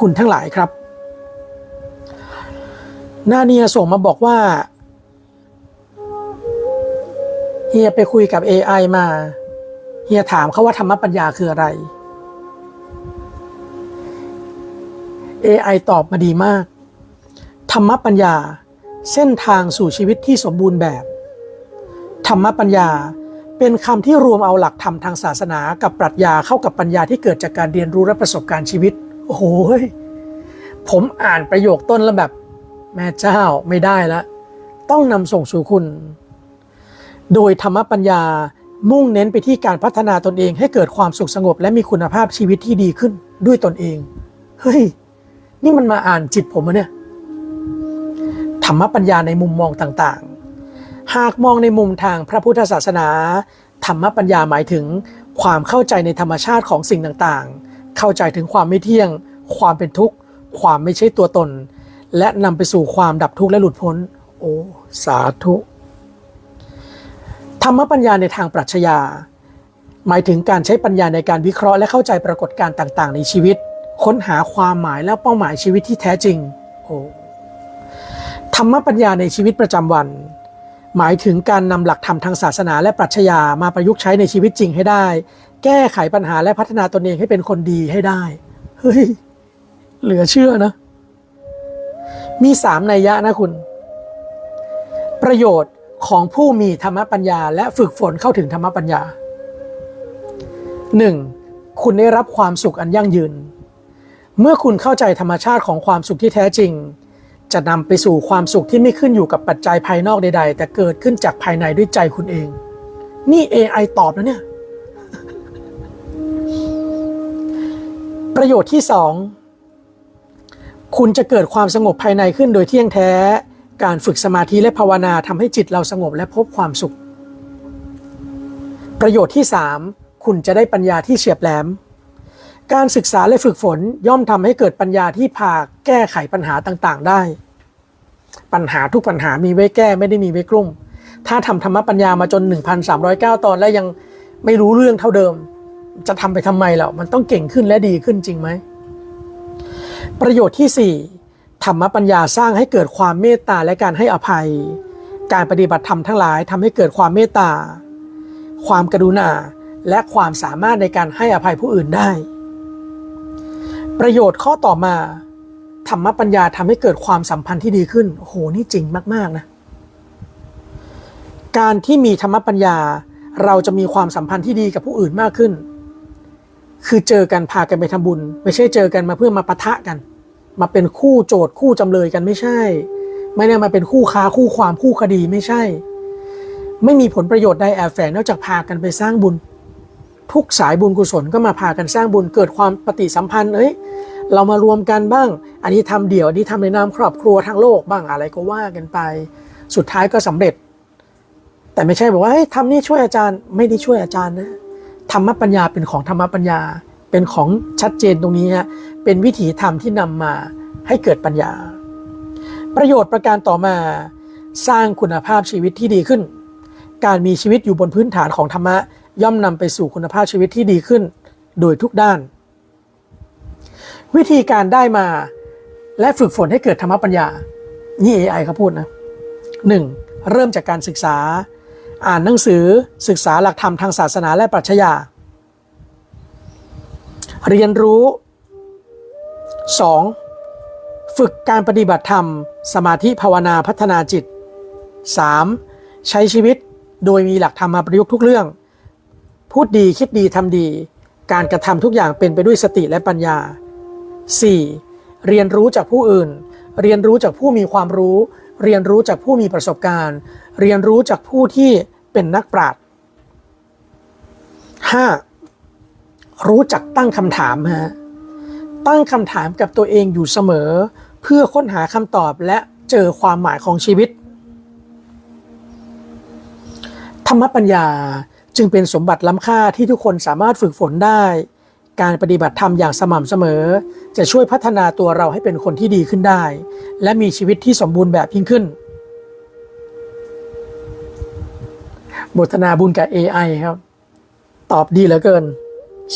คุณทั้งหลายครับ นาเนียส่งมาบอกว่าเฮียไปคุยกับ AI มาเฮียถามเขาว่าธรรมปัญญาคืออะไร AI ตอบมาดีมาก ธรรมปัญญาเส้นทางสู่ชีวิตที่สมบูรณ์แบบ ธรรมปัญญาเป็นคำที่รวมเอาหลักธรรมทางศาสนากับปรัชญาเข้ากับปัญญาที่เกิดจากการเรียนรู้และประสบการณ์ชีวิต โอ้โหยผมอ่านประโยคต้นแล้วแบบ แม่เจ้าไม่ได้แล้ว ต้องนำส่งสู่คุณ โดยธรรมปัญญามุ่งเน้นไปที่การพัฒนาตนเองให้เกิดความสุขสงบ และมีคุณภาพชีวิตที่ดีขึ้นด้วยตนเอง เฮ้ย นี่มันมาอ่านจิตผมอะเนี่ย ธรรมปัญญาในมุมมองต่างๆ หากมองในมุมทางพระพุทธศาสนา ธรรมปัญญาหมายถึงความเข้าใจในธรรมชาติของสิ่งต่างๆ เข้าใจถึงความไม่เที่ยง ความเป็นทุกข์ ความไม่ใช่ตัวตน และนำไปสู่ความดับทุกข์และหลุดพ้น โอ้สาธุ ธรรมปัญญาในทางปรัชญาหมายถึงการใช้ปัญญาในการวิเคราะห์และเข้าใจปรากฏการณ์ต่างๆ ในชีวิต ค้นหาความหมายและเป้าหมายชีวิตที่แท้จริงโอ้ธรรมปัญญาในชีวิตประจำวัน หมายถึงการนำหลักธรรมทางศาสนาและปรัชญามาประยุกต์ใช้ในชีวิตจริงให้ได้ แก้ไขปัญหาและพัฒนาตนเองให้เป็นคนดีให้ได้ เฮ้ย เหลือเชื่อนะ มีสามนัยยะนะคุณ ประโยชน์ของผู้มีธรรมปัญญา และฝึกฝนเข้าถึงธรรมปัญญา 1. คุณได้รับความสุขอันยั่งยืน เมื่อคุณเข้าใจธรรมชาติของความสุขที่แท้จริง จะนำไปสู่ความสุขที่ไม่ขึ้นอยู่กับปัจจัยภายนอกใด ๆ แต่เกิดขึ้นจากภายในด้วยใจคุณเอง นี่ AI ตอบนะเนี่ย ประโยชน์ที่สองคุณจะเกิดความสงบภายในขึ้นโดยเที่ยงแท้ การฝึกสมาธิและภาวนาทำให้จิตเราสงบและพบความสุข ประโยชน์ที่ 3 คุณจะได้ปัญญาที่เฉียบแหลม การศึกษาและฝึกฝนย่อมทำให้เกิดปัญญาที่พาแก้ไขปัญหาต่างๆ ได้ ปัญหาทุกปัญหามีไว้แก้ไม่ได้มีไว้กลุ่ม ถ้าทำธรรมปัญญามาจน 1,309 ตอนแล้วยังไม่รู้เรื่องเท่าเดิม จะทำไปทำไมล่ะมันต้องเก่งขึ้นและดีขึ้นจริงไหม ประโยชน์ที่ 4 ธรรมปัญญาสร้างให้เกิดความเมตตาและการให้อภัย การปฏิบัติธรรมทั้งหลายทำให้เกิดความเมตตา ความกรุณา และความสามารถในการให้อภัยผู้อื่นได้ ประโยชน์ข้อต่อมา ธรรมปัญญาทำให้เกิดความสัมพันธ์ที่ดีขึ้น โอ้โห นี่จริงมาก ๆ นะ การที่มีธรรมปัญญาเราจะมีความสัมพันธ์ที่ดีกับผู้อื่นมากขึ้น คือเจอกันพากันไปทำบุญ ไม่ใช่เจอกันมาเพื่อมาปะทะกัน มาเป็นคู่โจทย์คู่จำเลยกันไม่ใช่ ไม่ได้มาเป็นคู่ค้าคู่ความคู่คดีไม่ใช่ ไม่มีผลประโยชน์ใดแอบแฝงนอกจากพากันไปสร้างบุญ ทุกสายบุญกุศลก็มาพากันสร้างบุญเกิดความปฏิสัมพันธ์เอ้ยเรามารวมกันบ้าง อันนี้ทำเดี่ยว อันนี้ทำในนามครอบครัวทางโลกบ้างอะไรก็ว่ากันไป สุดท้ายก็สำเร็จ แต่ไม่ใช่บอกว่าเฮ้ยทำนี่ช่วยอาจารย์ ไม่ได้ช่วยอาจารย์นะ ธรรมปัญญาเป็นของธรรมปัญญา เป็นของชัดเจนตรงนี้ฮะเป็นวิถีธรรมที่นำมาให้เกิดปัญญา ประโยชน์ประการต่อมาสร้างคุณภาพชีวิตที่ดีขึ้น การมีชีวิตอยู่บนพื้นฐานของธรรมะ ย่อมนำไปสู่คุณภาพชีวิตที่ดีขึ้น โดยทุกด้าน วิธีการได้มาและฝึกฝนให้เกิดธรรมปัญญา นี่ AI เขาพูดนะ 1. เริ่มจากการศึกษา อ่านหนังสือศึกษาหลักธรรมทางศาสนาและปรัชญา เรียนรู้ 2. ฝึกการปฏิบัติธรรม สมาธิภาวนาพัฒนาจิต 3. ใช้ชีวิตโดยมีหลักธรรมมาประยุกต์ทุกเรื่อง พูดดีคิดดีทำดี การกระทำทุกอย่างเป็นไปด้วยสติและปัญญา 4. เรียนรู้จากผู้อื่น เรียนรู้จากผู้มีความรู้ เรียนรู้จากผู้มีประสบการณ์ เรียนรู้จากผู้ที่เป็นนักปราชญ์ 5. รู้จักตั้งคำถามฮะตั้งคำถามกับตัวเองอยู่เสมอ เพื่อค้นหาคำตอบและเจอความหมายของชีวิต ธรรมปัญญาจึงเป็นสมบัติล้ำค่าที่ทุกคนสามารถฝึกฝนได้ การปฏิบัติธรรมอย่างสม่ำเสมอ จะช่วยพัฒนาตัวเราให้เป็นคนที่ดีขึ้นได้ และมีชีวิตที่สมบูรณ์แบบยิ่งขึ้น บทนาบุญกับ AI ครับ ตอบดีเหลือเกิน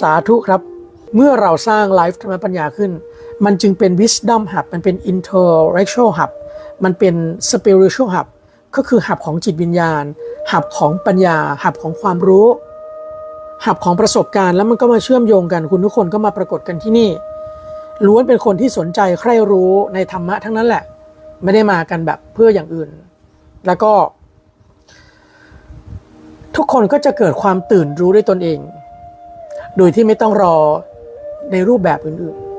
สาธุครับ เมื่อเราสร้างไลฟ์ธรรมปัญญาขึ้น มันจึงเป็น wisdom hub มันเป็น intellectual hub มันเป็น spiritual hub ก็คือหับของจิตวิญญาณ หับของปัญญา หับของความรู้ หับของประสบการณ์แล้วมันก็มาเชื่อมโยงกัน คุณทุกคนก็มาปรากฏกันที่นี่ล้วนเป็นคนที่สนใจใคร่รู้ในธรรมะทั้งนั้นแหละ ไม่ได้มากันแบบเพื่ออย่างอื่น แล้วก็ ทุกคนก็จะเกิดความตื่นรู้ด้วยตนเอง โดยที่ไม่ต้องรอในรูปแบบอื่นๆ